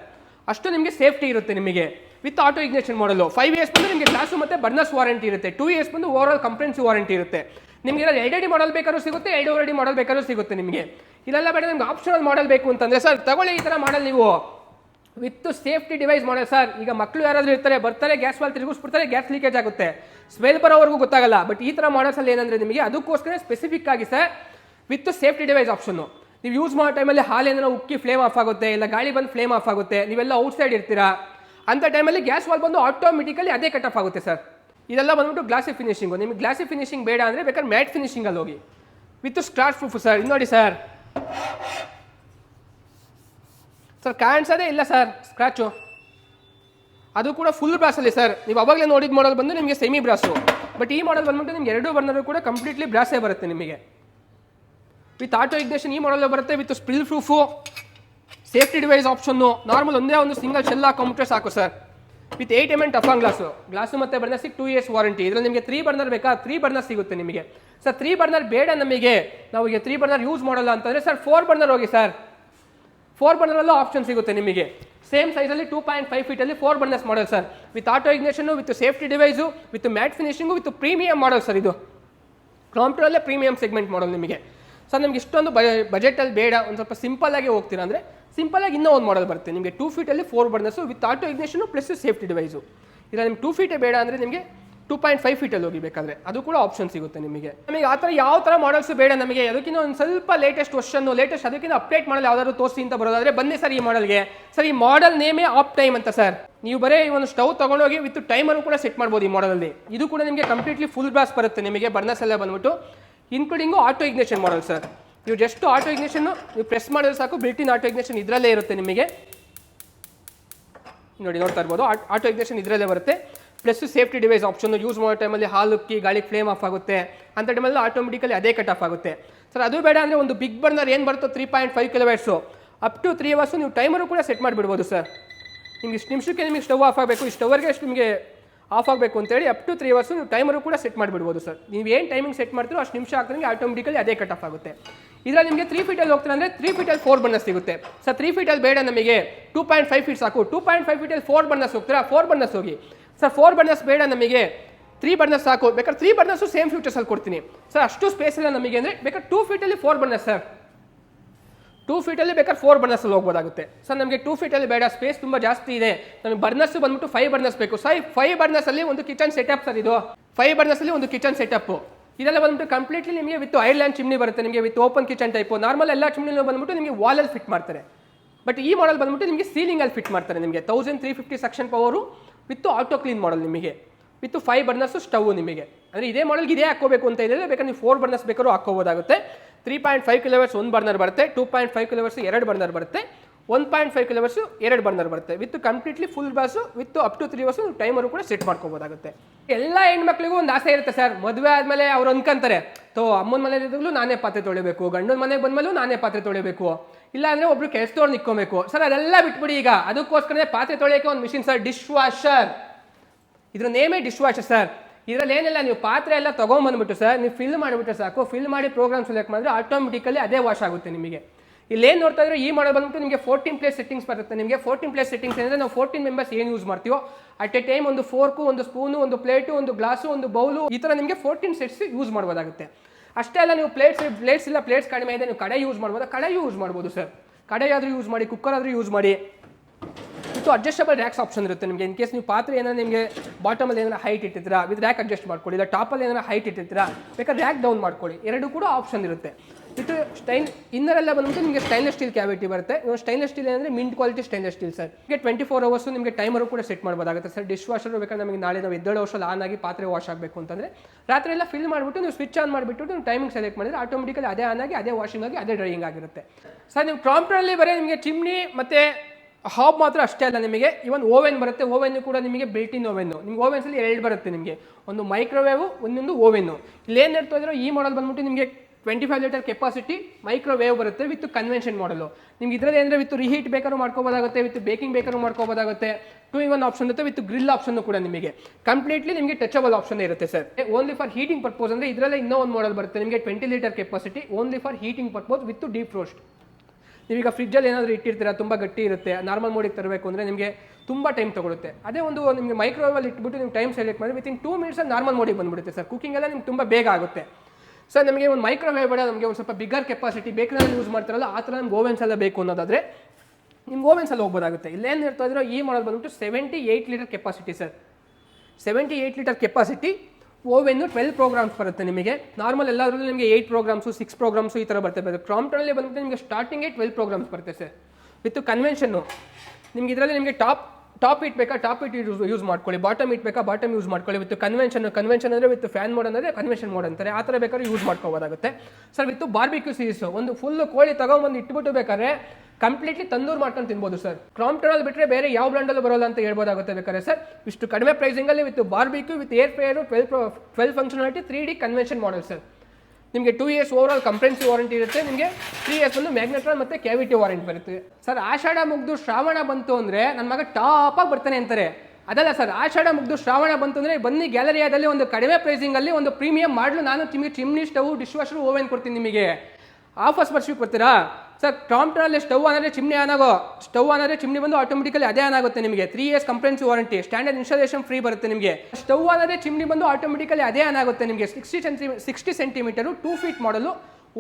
Speaker 1: ಅಷ್ಟು ನಿಮಗೆ ಸೇಫ್ಟಿ ಇರುತ್ತೆ ನಿಮಗೆ. ವಿತ್ ಆಟೋ ಇಗ್ನೇಷನ್ ಮಾಡಲು ಫೈವ್ ಇಯರ್ಸ್ ಬಂದು ನಿಮಗೆ ಗ್ಲಾಸು ಮತ್ತು ಬರ್ನರ್ಸ್ ವಾರಂಟಿ ಇರುತ್ತೆ. ಟೂ ಇಯರ್ಸ್ ಬಂದು ಓವರ್ ಆಲ್ ಕಂಪ್ಲೇನ್ಸ್ ವಾರಂಟಿ ಇರುತ್ತೆ. ನಿಮಗೆ ಎರಡು ಮಾಡೆಲ್ ಮಾಡಲ್ ಬೇಕಾದ್ರೂ ಸಿಗುತ್ತೆ, ಎರಡು ಅಡಿ ಮಾಡಲ್ ಬೇಕಾದ್ರೂ ಸಿಗುತ್ತೆ ನಿಮಗೆ. ಇಲ್ಲೆಲ್ಲ ಬೇಡ, ನಿಮ್ಗೆ ಆಪ್ಷನಲ್ ಮಾಡಲ್ ಬೇಕು ಅಂತಂದ್ರೆ ಸರ್ ತಗೊಳ್ಳಿ ಈ ಥರ ಮಾಡಲ್ ನೀವು. With safety device model sir, ಈಗ ಮಕ್ಕಳು ಯಾರಾದರೂ ಇರ್ತಾರೆ, ಬರ್ತಾರೆ, ಗ್ಯಾಸ್ ವಾಲ್ ತಿರುಗಿಸ್ಬಿಡ್ತಾರೆ, ಗ್ಯಾಸ್ ಲೀಕೇಜ್ ಆಗುತ್ತೆ. ಸ್ಮೆಲ್ ಬರೋವರೆಗೂ ಗೊತ್ತಾಗಲ್ಲ ಬಟ್ ಈ ಥರ ಮಾಡೋಸಲ್ಲಿ ಏನಂದರೆ ನಿಮಗೆ ಅದಕ್ಕೋಸ್ಕರ ಸ್ಪೆಸಿಫಿಕ್ ಆಗಿ, sir, with safety device option. ನೀವು ಯೂಸ್ ಮಾಡೋ ಟೈಮಲ್ಲಿ ಹಾಲು ಏನಾರ ಉಕ್ಕಿ ಫ್ಲೇಮ್ ಆಫ್ ಆಗುತ್ತೆ, ಇಲ್ಲ ಗಾಳಿ ಬಂದು ಫ್ಲೇಮ್ ಆಫ್ ಆಗುತ್ತೆ, ನೀವೆಲ್ಲ ಔಟ್ಸೈಡ್ ಇರ್ತೀರಾ? ಅಂಥ ಟೈಮಲ್ಲಿ ಗ್ಯಾಸ್ ವಾಲ್ ಬಂದು ಆಟೋಮೆಟಿಕಲಿ ಅದೇ ಕಟ್ ಆಫ್ ಆಗುತ್ತೆ, ಸರ್. ಇದೆಲ್ಲ ಬಂದ್ಬಿಟ್ಟು ಗ್ಲಾಸಿ ಫಿನಿಶಿಂಗು ನಿಮಗೆ ಗ್ಲಾಸಿ ಫಿನಿಶಿಂಗ್ ಬೇಡ ಅಂದರೆ ಬೇಕಾದ್ರೆ ಮ್ಯಾಟ್ ಫಿನಿಶಿಂಗಲ್ಲಿ ಹೋಗಿ. With scratch proof sir. ಇದು ನೋಡಿ, ಸರ್. ಸರ್, ಕಾಣಿಸೋದೇ ಇಲ್ಲ ಸರ್. ಸ್ಕ್ರಾಚು ಅದು ಕೂಡ ಫುಲ್ ಬ್ರಾಸಲ್ಲಿ ಸರ್. ನೀವು ಅವಾಗಲೇ ನೋಡಿದ ಮಾಡಲ್ ಬಂದು ನಿಮಗೆ ಸೆಮಿ ಬ್ರಾಸು ಬಟ್ ಈ ಮಾಡಲ್ ಬಂದ್ಬಿಟ್ಟು ನಿಮ್ಗೆ ಎರಡು ಬರ್ನರು ಕೂಡ ಕಂಪ್ಲೀಟ್ಲಿ ಬ್ರಾಸೇ ಬರುತ್ತೆ ನಿಮಗೆ. ವಿತ್ ಆಟೋ ಇಗ್ನೇಷನ್ ಈ ಮಾಡಲ್ ಬರುತ್ತೆ with spill proof safety device option normal ಒಂದೇ ಒಂದು ಸಿಂಗಲ್ ಶೆಲ್ ಹಾಕೊಂಬಿಟ್ರೆ ಸಾಕು sir. With eight M N ಟಫಾನ್ glass glass ಮತ್ತು ಬರ್ನರ್ಸಿಗೆ ಟೂ ಇಯರ್ಸ್ ವಾರಂಟಿ ಇದರಲ್ಲಿ ನಿಮಗೆ ತ್ರೀ ಬರ್ನರ್ ಬೇಕಾ? ತ್ರೀ ಬರ್ನರ್ ಸಿಗುತ್ತೆ ನಿಮಗೆ. ಸರ್ ತ್ರೀ ಬರ್ನರ್ ಬೇಡ ನಮಗೆ. ನಾವು ಈಗ ತ್ರೀ ಬರ್ನರ್ ಯೂಸ್ ಮಾಡಲ್ಲ ಅಂತಂದರೆ ಸರ್ ಫೋರ್ ಬರ್ನರ್ ಹೋಗಿ ಸರ್. ಫೋರ್ ಬರ್ನರಲ್ಲೂ ಆಪ್ಷನ್ ಸಿಗುತ್ತೆ ನಿಮಗೆ. ಸೇಮ್ ಸೈಜಲ್ಲಿ two point five ಫೀಟಲ್ಲಿ four burners model sir with auto ignition with safety device with matte finishing with premium model sir ಇದು. ಕಾಂಪ್ಯೂಟರಲ್ಲೇ ಪ್ರೀಮಿಯಂ ಸೆಗ್ಮೆಂಟ್ ಮಾಡಲ್ ನಿಮಗೆ. ಸರ್ ನಿಮ್ಗೆ ಇಷ್ಟೊಂದು ಬಜೆಟಲ್ಲಿ ಬೇಡ. ಒಂದು ಸ್ವಲ್ಪ ಸಿಂಪಲ್ ಆಗಿ ಹೋಗ್ತೀರಾ ಅಂದರೆ ಸಿಂಪಲ್ ಆಗಿ ಇನ್ನೂ ಒಂದು ಮಾಡಲ್ ಬರುತ್ತೆ. ನಿಮಗೆ two ಫೀಟಲ್ಲಿ four burners with auto ignition plus safety device ಇಲ್ಲ ನಿಮ್ಗೆ ಟೂ ಫೀಟೇ ಬೇಡ ಅಂದರೆ ನಿಮಗೆ ಟೂ ಪಾಯಿಂಟ್ ಫೈವ್ ಫೀಟಲ್ಲಿ ಹೋಗಿ ಬೇಕಾದ್ರೆ. ಅದು ಕೂಡ ಆಪ್ಷನ್ ಸಿಗುತ್ತೆ ನಿಮಗೆ. ನಮಗೆ ಆ ಥರ ಯಾವ ಥರ ಮಾಡಲ್ಸ್ ಬೇಡ ನಮಗೆ. ಅದಕ್ಕಿಂತ ಒಂದು ಸ್ವಲ್ಪ ಲೇಟೆಸ್ಟ್ ವರ್ಷನ್ನು ಲೇಟೆಸ್ಟ್ ಅದಕ್ಕಿಂತ ಅಪ್ಡೇಟ್ ಮಾಡಲ್ ಯಾವ್ದಾದ್ರು ತೋರಿಸಿ ಅಂತ ಬರೋದಾದ್ರೆ ಬನ್ನಿ ಸರ್ ಈ ಮಾಡಲ್ಗೆ ಸರ್, ಈ ಮಾಡಲ್ ನೇಮೇ ಆಪ್ ಟೈಮ್ ಅಂತ ಸರ್. ನೀವು ಬರೀ ಈ ಒಂದು ಸ್ಟವ್ ತಗೊಂಡೋಗಿ ವಿತ್ ಟೈಮನ್ನು ಕೂಡ ಸೆಟ್ ಮಾಡ್ಬೋದು ಈ ಮಾಡಲಲ್ಲಿ ಇದು ಕೂಡ ನಿಮಗೆ ಕಂಪ್ಲೀಟ್ಲಿ ಫುಲ್ ಬ್ಲಾಸ್ ಬರುತ್ತೆ ನಿಮಗೆ. ಬರ್ನರ್ಸ್ ಎಲ್ಲ ಬಂದ್ಬಿಟ್ಟು. Including auto ignition model sir ನೀವು ಜಸ್ಟ್ ಆಟೋ ಇಗ್ನೇಷನ್ ನೀವು ಪ್ರೆಸ್ ಮಾಡಿದ್ರೆ ಸಾಕು. ಬಿಲ್ಟಿನ್ ಆಟೋ ಇಗ್ನೇಷನ್ ಇದರಲ್ಲೇ ಇರುತ್ತೆ ನಿಮಗೆ. ನೋಡಿ, ನೋಡ್ತಾ ಇರ್ಬೋದು. ಆಟೋ ಇಗ್ನೇಷನ್ ಇದರಲ್ಲೇ ಬರುತ್ತೆ. Plus safety device option use ಮಾಡೋ ಟೈಮಲ್ಲಿ ಹಾಲು ಉಕ್ಕಿ, ಗಾಳಿ ಫ್ಲೇಮ್ ಆಫ್ ಆಗುತ್ತೆ. ಅಂತ ಟೈಮಲ್ಲಿ ಆಟೋಮೆಟಿಕಲಿ ಅದೇ ಕಟ್ ಆಫ್ ಆಗುತ್ತೆ. ಸರ್ ಅದು ಬೇಡ ಅಂದರೆ ಒಂದು ಬಿಗ್ ಬರ್ನರ್ ಏನು ಬರುತ್ತೋ three point five kilowatts up to three hours ನೀವು ಟೈಮರು ಕೂಡ ಸೆಟ್ ಮಾಡಿಬಿಡ್ಬೋದು ಸರ್ ನಿಮ್ಗೆ ಇಷ್ಟು ನಿಮಿಷಕ್ಕೆ ನಿಮಗೆ ಸ್ಟವ್ ಆಫ್ ಆಗಬೇಕು, ಇಷ್ಟು ಅವರ್ಗೆ ಅಷ್ಟು ನಿಮಗೆ ಆಫ್ ಆಗಬೇಕು ಅಂತೇಳಿ ಅಪ್ ಟು ತ್ರೀ ಅವರ್ಸು ನೀವು ಟೈಮರು ಕೂಡ ಸೆಟ್ ಮಾಡಿಬಿಡ್ಬೋದು ಸರ್ ನೀವು ಏನು ಟೈಮಿಂಗ್ ಸೆಟ್ ಮಾಡ್ತೀರೋ ಅಷ್ಟು ನಿಮಿಷ ಹಾಕಿದ್ರೆ ಆಟೋಮೆಟಿಕಲಿ ಅದೇ ಕಟ್ ಆಫ್ ಆಗುತ್ತೆ. ಇದರಲ್ಲಿ ನಿಮಗೆ ತ್ರೀ ಫೀಟಲ್ಲಿ ಹೋಗ್ತಾರೆ ಅಂದರೆ ತ್ರೀ ಫೀಟಲ್ಲಿ ಫೋರ್ ಬರ್ನರ್ ಸಿಗುತ್ತೆ. ಸರ್ ತ್ರೀ ಫೀಟಲ್ಲಿ ಬೇಡ ನಮಗೆ. ಟೂ ಪಾಯಿಂಟ್ ಫೈವ್ ಫೀಟ್ ಸಾಕು. ಟೂ ಪಾಯಿಂಟ್ ಫೈವ್ ಫೀಟಲ್ಲಿ ಫೋರ್ ಬರ್ನರ್ಸ್ ಹೋಗ್ತೀರಾ? ಫೋರ್ ಬರ್ನರ್ಸ್ ಹೋಗಿ. ಸರ್ ಫೋರ್ ಬರ್ನರ್ಸ್ ಬೇಡ ನಮಗೆ. ತ್ರೀ ಬರ್ನರ್ಸ್ ಸಾಕು. ಬೇಕಾದ್ರೆ ತ್ರೀ ಬರ್ನರ್ಸು ಸೇಮ್ ಫ್ಯೂಚರ್ಸಲ್ಲಿ ಕೊಡ್ತೀನಿ. ಸರ್ ಅಷ್ಟು ಸ್ಪೇಸ್ ಇಲ್ಲ ನಮಗೆ ಅಂದರೆ ಬೇಕಾದ್ರೆ ಟೂ ಫೀಟಲ್ಲಿ ಫೋರ್ ಬರ್ನರ್ಸ್ ಸರ್ ಟೂ ಫೀಟಲ್ಲಿ ಬೇಕಾದ್ರೆ ಫೋರ್ ಬರ್ನರ್ಸಲ್ಲಿ ಹೋಗ್ಬೋದಾಗುತ್ತೆ. ಸರ್ ನಮಗೆ ಟೂ ಫೀಟಲ್ಲಿ ಬೇಡ. ಸ್ಪೇಸ್ ತುಂಬ ಜಾಸ್ತಿ ಇದೆ. ನಮಗೆ ಬರ್ನರ್ಸ್ ಬಂದ್ಬಿಟ್ಟು ಫೈವ್ ಬರ್ನರ್ಸ್ ಬೇಕು. ಸರ್ ಫೈವ್ ಬರ್ನರ್ಸಲ್ಲಿ ಒಂದು ಕಿಚನ್ ಸೆಟಪ್ ಸರ್ ಇದು. ಫೈವ್ ಬರ್ನರ್ಸಲ್ಲಿ ಒಂದು ಕಿಚನ್ ಸೆಟಪ್ ಇದೆಲ್ಲ ಬಂದ್ಬಿಟ್ಟು ಕಂಪ್ಲೀಟ್ಲಿ ನಿಮಗೆ ವಿತ್ ಐರ್ಲ್ಯಾಂಡ್ ಚಿಮ್ನಿ ಬರುತ್ತೆ. ನಿಮಗೆ with open kitchen type normal ಎಲ್ಲ ಚಿಮ್ನಿನೂ ಬಂದ್ಬಿಟ್ಟು ನಿಮಗೆ ವಾಲಲ್ಲಿ ಫಿಟ್ ಮಾಡ್ತಾರೆ. ಬಟ್ ಈ ಮಾಡಲ್ ಬಂದ್ಬಿಟ್ಟು ನಿಮಗೆ ಸೀಲಿಂಗಲ್ಲಿ ಫಿಟ್ ಮಾಡ್ತಾರೆ ನಿಮಗೆ. Thousand three fifty suction power with auto clean model ನಿಮಗೆ. ವಿತ್ ಫೈವ್ ಬರ್ನರ್ಸು ಸ್ಟವ್ ನಿಮಗೆ. ಅಂದರೆ ಇದೇ ಮಾಡಲ್ಗೆ ಇದೇ ಹಾಕೋಬೇಕು ಅಂತ ಇದ್ರೆ ಬೇಕಾದ್ರೆ ನೀವು ಫೋರ್ ಬರ್ನರ್ಸ್ ಬೇಕಾದ್ರೂ ಹಾಕೋಬೋದಾಗುತ್ತೆ ತ್ರೀ ಪಾಯಿಂಟ್ ಫೈವ್ ಕಿಲೋವರ್ಸ್ ಒಂದು ಬರ್ನರ್ ಬರುತ್ತೆ. ಟೂ ಪಾಯಿಂಟ್ ಫೈವ್ ಕಿಲೋವರ್ಸ್ ಎರಡು ಬರ್ನರ್ ಬರುತ್ತೆ. ಒನ್ ಪಾಯಿಂಟ್ ಫೈವ್ ಕಿಲೋವರ್ಸು ಎರಡು ಬರ್ನರ್ ಬರುತ್ತೆ. With completely full boss with up to three hours timer ಕೂಡ ಸೆಟ್ ಮಾಡ್ಕೋಬೋದಾಗುತ್ತೆ. ಎಲ್ಲ ಹೆಣ್ಮಕ್ಳಿಗೂ ಒಂದು ಆಸೆ ಇರುತ್ತೆ ಸರ್ ಮದುವೆ ಆದಮೇಲೆ ಅವ್ರು ಅನ್ಕೊಂತಾರೆ ತೋ, ಅಮ್ಮನ ಮನೇಲಿ ಇದ್ದಾಗಲೂ ನಾನೇ ಪಾತ್ರೆ ತೊಳಿಬೇಕು, ಗಂಡನ ಮನೆಗೆ ಬಂದ್ಮೇಲೂ ನಾನೇ ಪಾತ್ರೆ ತೊಳಿಬೇಕು. ಇಲ್ಲ ಅಂದರೆ ಒಬ್ರು ಕೆಲಸದವ್ರು ನಿಕ್ಕೋಬೇಕು. ಸರ್, ಅದೆಲ್ಲ ಬಿಟ್ಬಿಡಿ ಈಗ. ಅದಕ್ಕೋಸ್ಕರನೇ ಪಾತ್ರೆ ತೊಳೆಯೋಕೆ ಒಂದು ಮಿಷಿನ್ ಸರ್ ಡಿಶ್ ವಾಷರ್ ಇದ್ರ ನೇಮೇ ಡಿಶ್ ವಾಷರ್ ಸರ್ ಇದರಲ್ಲಿ ಏನಿಲ್ಲ, ನೀವು ಪಾತ್ರೆ ಎಲ್ಲ ತೊಗೊಂಬಂದ್ಬಿಟ್ಟು ಸರ್ ನೀವು ಫಿಲ್ ಮಾಡಿಬಿಟ್ರೆ ಸಾಕು. ಫಿಲ್ ಮಾಡಿ ಪ್ರೋಗ್ರಾಮ್ ಸೆಲೆಕ್ಟ್ ಮಾಡಿದ್ರೆ ಆಟೋಮೆಟಿಕಲಿ ಅದೇ ವಾಶ್ ಆಗುತ್ತೆ ನಿಮಗೆ. ಇಲ್ಲೇನು ನೋಡ್ತಾ ಇದ್ರೆ, ಈ ಮಾಡೋ ಬಂದ್ಬಿಟ್ಟು ನಿಮಗೆ ಫೋರ್ಟೀನ್ ಪ್ಲೇಸ್ ಸೆಟ್ಟಿಂಗ್ಸ್ ಬರುತ್ತೆ. ನಿಮಗೆ ಫೋರ್ಟೀನ್ ಪ್ಲೇಸ್ ಸೆಟ್ಟಿಂಗ್ಸ್ ಅಂದರೆ ನಾವು ಫೋರ್ಟೀನ್ ಮೆಂಬರ್ಸ್ ಏನು ಯೂಸ್ ಮಾಡ್ತೀವೋ ಅಟ್ ಎ ಟೈಮ್ ಒಂದು ಫೋರ್ಕು ಒಂದು ಸ್ಪೂನು ಒಂದು ಪ್ಲೇಟು ಒಂದು ಗ್ಲಾಸು ಒಂದು ಬೌಲು ಈ ಥರ ನಿಮಗೆ ಫೋರ್ಟೀನ್ ಸೆಟ್ಸ್ ಯೂಸ್ ಮಾಡ್ಬೋದಾಗುತ್ತೆ. ಅಷ್ಟೇ ಅಲ್ಲ, ನೀವು ಪ್ಲೇಟ್ಸ್ ಪ್ಲೇಟ್ಸ್ ಇಲ್ಲ ಪ್ಲೇಟ್ಸ್ ಕಡಿಮೆ ಇದೆ, ನೀವು ಕಡೆ ಯೂಸ್ ಮಾಡ್ಬೋದು. ಕಡೆ ಯೂಸ್ ಮಾಡ್ಬೋದು ಸರ್ ಕಡೆ ಆದರೂ ಯೂಸ್ ಮಾಡಿ ಕುಕ್ಕರ್ ಆದರೂ ಯೂಸ್ ಮಾಡಿ. ಇದು ಅಡ್ಜಸ್ಟಬಲ್ ರ್ಯಾಕ್ಸ್ ಆಪ್ಷನ್ ಇರುತ್ತೆ ನಿಮಗೆ. ಇನ್ ಕೇಸ್ ನೀವು ಪಾತ್ರೆ ಏನಾದ್ರು ನಿಮಗೆ ಬಾಟಮಲ್ಲಿ ಏನಾರ ಹೈಟ್ ಇಟ್ಟಿದ್ದೀರಾ ವಿತ್ ರ್ಯಾಕ್ ಅಡ್ಜಸ್ಟ್ ಮಾಡ್ಕೊಳ್ಳಿ. ಇಲ್ಲ ಟಾಪಲ್ಲಿ ಏನಾರ ಹೈಟ್ ಇಟ್ಟಿರ್ತೀರಾ ಬೇಕಾದ್ರೆ ರ್ಯಾಕ್ ಡೌನ್ ಮಾಡ್ಕೊಳ್ಳಿ. ಎರಡು ಕೂಡ ಆಪ್ಷನ್ ಇರುತ್ತೆ. ಇದು ಸ್ಟೈನ್ ಇನ್ನರೆಲ್ಲ ಬಂದ್ಬಿಟ್ಟು ನಿಮಗೆ ಸ್ಟೈನ್ಲೆಸ್ ಸ್ಟೀಲ್ ಕ್ಯಾವಿಟಿ ಬರುತ್ತೆ. ಸ್ಟೈನ್ಲೆಸ್ ಸ್ಟೀಲ್ ಅಂದರೆ mint quality stainless steel sir ನಿಮಗೆ ಟ್ವೆಂಟಿ ಫೋರ್ ಅವರ್ಸ್ ನಿಮಗೆ ಟೈಮರು ಕೂಡ ಸೆಟ್ ಮಾಡ್ಬೋದಾಗುತ್ತೆ ಸರ್ ಡಿಶ್ ವಾಷರ್ ಬೇಕಾದ್ರೆ ನಮಗೆ ನಾಳೆ ನಾವು ಎದ್ದೇಳು ವರ್ಷ ಆನ್ ಆಗಿ ಪಾತ್ರೆ ವಾಶ್ ಆಗಬೇಕು ಅಂತಂದರೆ, ರಾತ್ರಿ ಎಲ್ಲ ಫಿಲ್ ಮಾಡಿಬಿಟ್ಟು ನೀವು ಸ್ವಿಚ್ ಆನ್ ಮಾಡಿಬಿಟ್ಟು ನೀವು ಟೈಮಿಂಗ್ ಸೆಲೆಕ್ಟ್ ಮಾಡಿದ್ರೆ ಆಟೋಮೆಟಿಕಲಿ ಅದೇ ಆನ್ ಆಗಿ, ಅದೇ ವಾಷಿಂಗ್ ಆಗಿ, ಅದೇ ಡ್ರೈಯಿಂಗ್ ಆಗಿರುತ್ತೆ. ಸರ್ ನೀವು ಪ್ರಾಂಪ್ಟಲ್ಲಿ ಬರೀ ನಿಮಗೆ ಚಿಮ್ನಿ ಮತ್ತು ಹಾಬ್ ಮಾತ್ರ ಅಷ್ಟೇ ಅಲ್ಲ ನಿಮಗೆ ಇವನ್ ಓವೆನ್ ಬರುತ್ತೆ. ಓವೆನ್ ಕೂಡ ನಿಮಗೆ ಬಿಲ್ಟಿನ್ ಓವೆನ್ ನಿಮ್ಗೆ ಓವೆನ್ಸಲ್ಲಿ ಎರಡು ಬರುತ್ತೆ ನಿಮಗೆ. ಒಂದು ಮೈಕ್ರೋವೇವ್ ಒಂದೊಂದು ಓವೆನ್ನು ಇಲ್ಲೇನು ಇರ್ತಾ ಇದ್ರೆ, ಈ ಮಾಡಲ್ ಬಂದ್ಬಿಟ್ಟು ನಿಮಗೆ twenty five litre capacity microwave ಬರುತ್ತೆ ವಿತ್ ಕನ್ವೆನ್ಷನ್ ಮಾಡಲು ನಿಮ್ಗೆ ಇದರಲ್ಲಿ ಅಂದರೆ ವಿತ್ ರಿಹೀಟ್ ಬೇಕಾದ್ರೂ ಮಾಡ್ಕೋಬೋದಾಗುತ್ತೆ ವಿತ್ ಬೇಕಿಂಗ್ ಬೇಕಾದ್ರೂ ಮಾಡ್ಕೋಬೋದಾಗುತ್ತೆ. ಟೂ ಇನ್ ಒನ್ ಆಪ್ಷನ್ ಇರುತ್ತೆ ವಿತ್ ಗ್ರಿಲ್ ಆಪ್ಷನ್ ಕೂಡ ನಿಮಗೆ. ಕಂಪ್ಲೀಟ್ಲಿ ನಿಮಗೆ ಟಚಬಲ್ ಆಪ್ಷನ್ ಇರುತ್ತೆ sir only for heating purpose ಅಂದರೆ ಇದರಲ್ಲೇ ಇನ್ನೂ ಒಂದು ಮಾಡಲ್ ಬರುತ್ತೆ. ನಿಮಗೆ twenty litre capacity only for heating purpose with deep roast ನೀವೀಗ ಫ್ರಿಜ್ಜಲ್ಲಿ ಏನಾದರೂ ಇಟ್ಟಿರ್ತೀರಾ, ತುಂಬ ಗಟ್ಟಿ ಇರುತ್ತೆ ನಾರ್ಮಲ್ ಮೋಡಿಗೆ ತರಬೇಕು ಅಂದರೆ ನಿಮಗೆ ತುಂಬ ಟೈಮ್ ತಗೊಳುತ್ತೆ. ಅದೇ ಒಂದು ನಿಮಗೆ ಮೈಕ್ರೋವೇವಲ್ಲಿ ಇಟ್ಬಿಟ್ಟು ನೀವು ಟೈಮ್ ಸೆಲೆಕ್ಟ್ ಮಾಡಿ ವಿತಿನ್ ಟೂ ಮಿನಿಟ್ಸಲ್ಲಿ ನಾರ್ಮಲ್ ಮೋಡಿಗೆ ಬಂದ್ಬಿಡುತ್ತೆ ಸರ್ ಕುಕಿಂಗ್ ಎಲ್ಲ ನಿಮ್ಗೆ ತುಂಬ ಬೇಗ ಆಗುತ್ತೆ. ಸರ್ ನಮಗೆ ಒಂದು ಮೈಕ್ರೋವೇವ್ ಬೇಡ ನಮಗೆ ಒಂದು ಸ್ವಲ್ಪ ಬಿಗ್ಗರ್ ಕೆಪಾಸಿಟಿ ಬೇಕಾದ್ರೆ ಯೂಸ್ ಮಾಡ್ತಾರಲ್ಲ, ಆ ಥರ ನಮ್ಗೆ ಓವೆನ್ಸ್ ಎಲ್ಲ ಬೇಕು ಅನ್ನೋದಾದರೆ ನಿಮ್ಗೆ ಓವೆನ್ಸಲ್ಲಿ ಹೋಗ್ಬೋದಾಗುತ್ತೆ. ಇಲ್ಲೇನು ಹೇಳ್ತಾ ಇದ್ರೆ, ಈ ಮಾಡೋದು ಬಂದ್ಬಿಟ್ಟು seventy eight litre capacity sir seventy eight litre capacity oven twelve programs ಬರುತ್ತೆ ನಿಮಗೆ. ನಾರ್ಮಲ್ ಎಲ್ಲದರಲ್ಲೂ ನಿಮಗೆ ಏಯ್ಟ್ ಪ್ರೋಗ್ರಾಮ್ಸು ಸಿಕ್ಸ್ ಪ್ರೋಗ್ರಾಮ್ಸು ಈ ಥರ ಬರ್ತದೆ ಕ್ರಾಂಪ್ಟನಲ್ಲಿ ಬಂದ್ಬಿಟ್ಟು ನಿಮಗೆ ಸ್ಟಾರ್ಟಿಂಗೇ ಟ್ವೆಲ್ ಪ್ರೋಗ್ರಾಮ್ಸ್ ಬರುತ್ತೆ ಸರ್ ವಿತ್ ಕನ್ವೆನ್ಷನ್ನು ನಿಮ್ಗೆ ಇದರಲ್ಲಿ ನಿಮಗೆ ಟಾಪ್ ಟಾಪ್ ಇಟ್ ಬೇಕಾ ಟಾಪ್ ಇಟ್ ಯೂಸ್ ಯೂಸ್ ಮಾಡ್ಕೊಳ್ಳಿ. ಬಾಟಮ್ ಇಟ್ ಬೇಕಾ ಬಾಟಮ್ ಯೂಸ್ ಮಾಡ್ಕೊಳ್ಳಿ. ವಿತ್ ಕನ್ವೆನ್ಷನ್ ಕನ್ವೆನ್ಷನ್ ಅಂದರೆ ವಿತ್ ಫ್ಯಾನ್ ಮೋಡ್ ಅಂದರೆ ಕನ್ವೆನ್ಷನ್ ಮೋಡ್ ಅಂತಾರೆ. ಆ ಥರ ಬೇಕಾದ್ರೆ ಯೂಸ್ ಮಾಡ್ಕೋಬೋದಾಗುತ್ತೆ. ಸರ್ ವಿತ್ ಬಾರ್ಬಿಕ್ಯೂ ಸೀರೀಸ್ ಒಂದು ಫುಲ್ ಕೋಳಿ ತಗೊಂಬಂದು ಇಟ್ಬಿಟ್ಟು ಬೇಕಾದ್ರೆ ಕಂಪ್ಲೀಟ್ಲಿ ತಂದೂರ್ ಮಾಡ್ಕೊಂಡು ತಿನ್ಬೋದು ಸರ್ ಕ್ರಾಂಪ್ಟನಲ್ಲಿ ಬಿಟ್ಟರೆ ಬೇರೆ ಯಾವ ಬ್ರ್ಯಾಂಡಲ್ಲೂ ಬರೋಲ್ಲ ಅಂತ ಹೇಳ್ಬೋದಾಗುತ್ತೆ ಬೇಕಾದ್ರೆ ಸರ್ ಇಷ್ಟು ಕಡಿಮೆ ಪ್ರೈಸಿಂಗಲ್ಲಿ with barbecue with air fryer twelve twelve functionality three D convection model sir ನಿಮಗೆ two years overall comprehensive warranty ಇರುತ್ತೆ, ನಿಮಗೆ ತ್ರೀ ಇಯರ್ಸ್ ಒಂದು ಮ್ಯಾಗ್ನೆಟ್ರಾನ್ ಮತ್ತು ಕ್ಯಾವಿಟಿ ವಾರಂಟಿ ಬರುತ್ತೆ. ಸರ್, ಆಷಾಢ ಮುಗ್ದು ಶ್ರಾವಣ ಬಂತು ಅಂದರೆ ನನ್ನ ಮಗ ಟಾಪಾಗಿ ಬರ್ತಾನೆ ಅಂತಾರೆ. ಅದಲ್ಲ ಸರ್, ಆಷಾಢ ಮುಗ್ದು ಶ್ರಾವಣ ಬಂತು ಅಂದರೆ ಬನ್ನಿ ಗ್ಯಾಲರಿಯಾದಲ್ಲಿ ಒಂದು ಕಡಿಮೆ ಪ್ರೈಸಿಂಗಲ್ಲಿ ಒಂದು ಪ್ರೀಮಿಯಂ ಮಾಡಲು ನಾನು ನಿಮಗೆ chimney stove dishwasher oven ಕೊಡ್ತೀನಿ ನಿಮಗೆ. ಆಫರ್ಸ್ ಬರ್ಸಿಗೆ ಬರ್ತೀರಾ ಸರ್ ಪ್ರಾಂಪ್ಟರಲ್ಲಿ ಸ್ಟವ್ ಅಂದರೆ ಚಿಮ್ನಿ ಆನ್ ಆಗೋ ಸ್ಟವ್ ಅಂದರೆ ಚಿಮ್ನಿ ಬಂದು ಆಟೋಮೆಟಿಕಲಿ ಅದೇ ಆನ್ ಆಗುತ್ತೆ ನಿಮಗೆ. Three years complaints warranty standard installation free ಬರುತ್ತೆ ನಿಮಗೆ. ಸ್ಟವ್ ಅಂದರೆ ಚಿಮ್ನಿ ಬಂದು ಆಟೋಮೆಟಿಕಲಿ ಅದೇ ಆನ್ ಆಗುತ್ತೆ ನಿಮಗೆ. Sixty centi sixty centimetre two feet model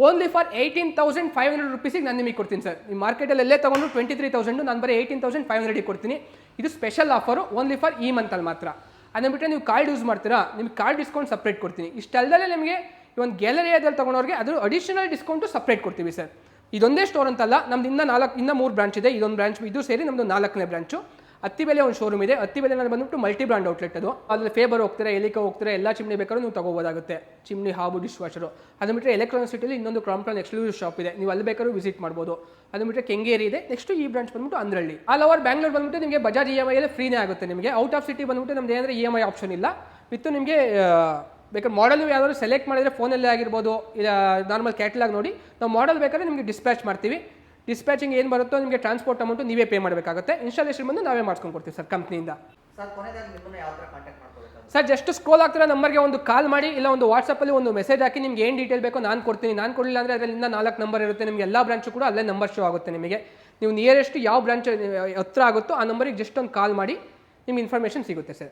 Speaker 1: only for eighteen thousand five hundred ರುಪೀಸಿಗೆ ನಾನು ನಿಮಗೆ ಕೊಡ್ತೀನಿ ಸರ್. ನಿಮ್ಮ ಮಾರ್ಕೆಟಲ್ಲಿ ಎಲ್ಲೇ ತೊಗೊಂಡು ಟ್ವೆಂಟಿ ತ್ರೀ ತೌಸಂಡು ನಾನು ಬರೀ ಏಯ್ಟೀನ್ ತೌಸಂಡ್ ಫೈವ್ ಹಂಡ್ರೆಡ್ ಕೊಡ್ತೀನಿ. ಇದು ಸ್ಪೆಷಲ್ ಆಫರು ಓನ್ಲಿ ಫಾರ್ ಈ ಮಂತಲ್ಲಿ ಮಾತ್ರ. ಅದನ್ನ ಬಿಟ್ಟರೆ ನೀವು ಕಾರ್ಡ್ ಯೂಸ್ ಮಾಡ್ತೀರಾ? ನಿಮ್ಗೆ ಕಾರ್ಡ್ ಡಿಸ್ಕೌಂಟ್ ಸಪ್ರೇಟ್ ಕೊಡ್ತೀನಿ. ಇಷ್ಟಲ್ಲದೆ ನಿಮಗೆ, ಈ ಒಂದು ಗ್ಯಾಲರಿಯಾದಲ್ಲಿ ತೊಗೊಂಡವ್ರಿಗೆ ಅದು ಅಡಿಷನಲ್ ಡಿಸ್ಕೌಂಟು ಸಪ್ರೇಟ್ ಕೊಡ್ತೀವಿ ಸರ್. ಇದೊಂದೇ ಸ್ಟೋರ್ ಅಂತಲ್ಲ, ನಮ್ದು ಇನ್ನೂ ನಾಲ್ಕು, ಇನ್ನೂ ಮೂರು ಬ್ರಾಂಚ್ ಇದೆ. ಇದೊಂದು ಬ್ರಾಂಚ್ ಇದು ಸೇರಿ ನಮ್ಮದು ನಾಲ್ಕನೇ ಬ್ರಾಂಚು ಹತ್ತಿ ಬೆಲೆ ಒಂದು ಶೋರೂಮ್ ಇದೆ. ಹತ್ತಿ ಬೆಲೆ ಬಂದ್ಬಿಟ್ಟು ಮಲ್ಟಿ ಬ್ರಾಂಡ್ ಔಟ್ಲೆಟ್ ಅದು. ಅದರಲ್ಲಿ ಫೇಬರ್ ಹೋಗ್ತಾರೆ ಎಲಿಕ ಹೋಗ್ತಾರೆ, ಎಲ್ಲ ಚಿಮ್ನಿ ಬೇಕಾದ್ರೂ ನೀವು ತಗೋಬೋದಾಗುತ್ತೆ. ಚಿಮ್ನಿ, ಹಾಬು ಡಿಶ್ ವಾಷರು ಅದು ಬಿಟ್ಟರೆ ಎಲೆಕ್ಟ್ರಾನಿಕ್ ಸಿಟಿಲಿ ಇನ್ನೊಂದು ಕ್ರಾಂಪ್ಟನ್ ಎಕ್ಸ್ಕ್ಲೂಸಿವ್ ಶಾಪ್ ಇದೆ. ನೀವು ಅಲ್ಲಿ ಬೇಕಾದ್ರೂ ವಿಸಿಟ್ ಮಾಡ್ಬೋದು. ಅದನ್ನ ಬಿಟ್ಟರೆ ಕೆಂಗೇರಿ ಇದೆ. ನೆಕ್ಸ್ಟ್ ಈ ಬ್ರಾಂಚ್ ಬಂದ್ಬಿಟ್ಟು ಅಂದ್ರಳ್ಳಿ ಆಲ್ ಓವರ್ ಬ್ಯಾಂಗ್ಳೂರ್ ಬಂದ್ಬಿಟ್ಟು ನಿಮಗೆ ಬಜಾಜ್ ಇ ಎಂ ಐ ಫ್ರೀನೇ ಆಗುತ್ತೆ ನಿಮಗೆ. ಔಟ್ ಆಫ್ ಸಿಟಿ ಬಂದ್ಬಿಟ್ಟು ನಮ್ದು ಏನಂದರೆ ಇ ಎಂ ಐ ಆಪ್ಷನ್ ಇಲ್ಲ. ವಿತ್ ನಿಮಗೆ ಬೇಕಾದ್ರೆ ಮಾಡಲ್ ಯಾವ್ದಾದ್ರು ಸೆಲೆಕ್ಟ್ ಮಾಡಿದರೆ ಫೋನಲ್ಲೇ ಆಗಿರ್ಬೋದು ಇಲ್ಲ ನಾರ್ಮಲ್ ಕ್ಯಾಟಲಾಗ್ ನೋಡಿ ನಾವು ಮಾಡಲ್ ಬೇಕಾದ್ರೆ ನಿಮಗೆ ಡಿಸ್ಪ್ಯಾಚ್ ಮಾಡ್ತೀವಿ. ಡಿಸ್ಪ್ಯಾಚಿಂಗ್ ಏನು ಬರುತ್ತೋ ನಿಮಗೆ ಟ್ರಾನ್ಸ್ಪೋರ್ಟ್ ಅಮೌಂಟು ನೀವೇ ಪೇ ಮಾಡಬೇಕಾಗುತ್ತೆ. ಇನ್ಸ್ಟಾಲೇಷನ್ ಬಂದು ನಾವೇ ಮಾಡ್ಕೊಂಡು ಕೊಡ್ತೀವಿ ಸರ್ ಕಂಪ್ನಿಯಿಂದ
Speaker 2: ಸರ್
Speaker 1: ಜಸ್ಟ್ ಸ್ಕೋಲ್ ಆಗ್ತಿರೋ ನಂಬರ್ಗೆ ಒಂದು ಕಾಲ್ ಮಾಡಿ ಇಲ್ಲ ಒಂದು ವಾಟ್ಸಪ್ಪಲ್ಲಿ ಒಂದು ಮೆಸೇಜ್ ಹಾಕಿ ನಿಮ್ಗೆ ಏನು ಡೀಟೇಲ್ ಬೇಕೋ ನಾನು ಕೊಡ್ತೀನಿ. ನಾನು ಕೊಡಲಿಲ್ಲ ಅಂದರೆ ಅದರಿಂದ ನಾಲ್ಕು ನಂಬರ್ ಇರುತ್ತೆ. ನಿಮಗೆ ಎಲ್ಲ ಬ್ರಾಂಚು ಕೂಡ ಅಲ್ಲೇ ನಂಬರ್ ಶೋ ಆಗುತ್ತೆ ನಿಮಗೆ. ನೀವು ನಿಯರೆಸ್ಟ್ ಯಾವ ಬ್ರಾಂಚ್ ಹತ್ರ ಆಗುತ್ತೋ ಆ ನಂಬರಿಗೆ ಜಸ್ಟ್ ಒಂದು ಕಾಲ್ ಮಾಡಿ ನಿಮ್ಗೆ ಇನ್ಫಾರ್ಮೇಷನ್ ಸಿಗುತ್ತೆ ಸರ್